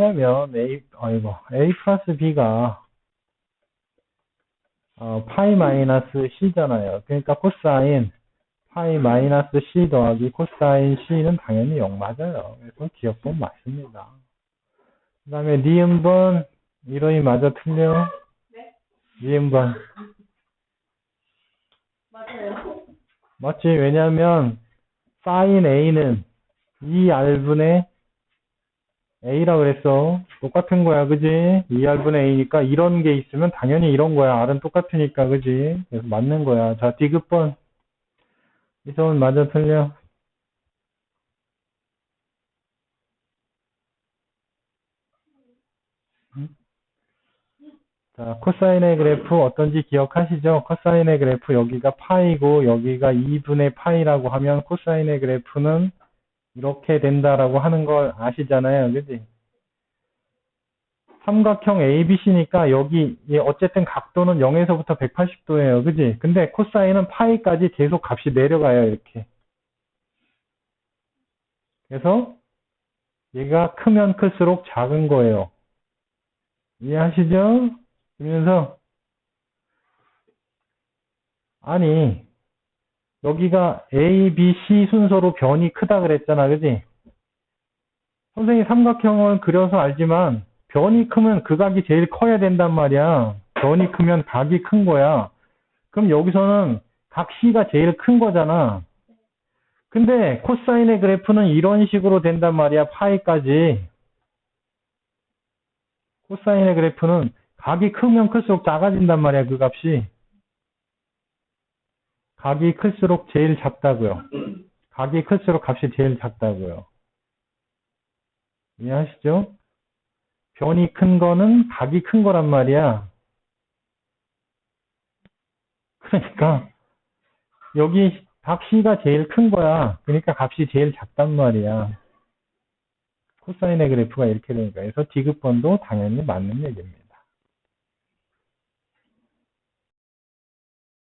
왜냐면 a 아이고 a 플러스 b가 어, 파이 마이너스 c잖아요. 그러니까 코사인 파이 마이너스 c 더하기 코사인 c는 당연히 0 맞아요. 그래서 기억법 맞습니다. 그 다음에 니은번 이론이 맞아 틀려? 니은번 맞아요. 맞지? 왜냐면 사인 a는 2r분의 a라고 그랬어. 똑같은 거야, 그지? 2r분의 a니까 이런 게 있으면 당연히 이런 거야. r은 똑같으니까, 그지? 그래서 맞는 거야. 자, 디귿번. 이성은 맞아 틀려? 응? 자, 코사인의 그래프 어떤지 기억하시죠? 코사인의 그래프 여기가 파이고 여기가 2분의 파이라고 하면 코사인의 그래프는 이렇게 된다라고 하는 걸 아시잖아요. 그지? 삼각형 ABC니까 여기 이 어쨌든 각도는 0에서부터 180도예요. 그지? 근데 코사인은 파이까지 계속 값이 내려가요. 이렇게. 그래서 얘가 크면 클수록 작은 거예요. 이해하시죠? 그러면서 아니 여기가 A, B, C 순서로 변이 크다 그랬잖아. 그지? 선생님 삼각형을 그려서 알지만 변이 크면 그 각이 제일 커야 된단 말이야. 변이 크면 각이 큰 거야. 그럼 여기서는 각 C가 제일 큰 거잖아. 근데 코사인의 그래프는 이런 식으로 된단 말이야. 파이까지. 코사인의 그래프는 각이 크면 클수록 작아진단 말이야. 그 값이. 각이 클수록 제일 작다고요. 각이 클수록 값이 제일 작다고요. 이해하시죠? 변이 큰 거는 각이 큰 거란 말이야. 그러니까 여기 각 C가 제일 큰 거야. 그러니까 값이 제일 작단 말이야. 코사인의 그래프가 이렇게 되니까. 그래서 디귿번도 당연히 맞는 얘기입니다.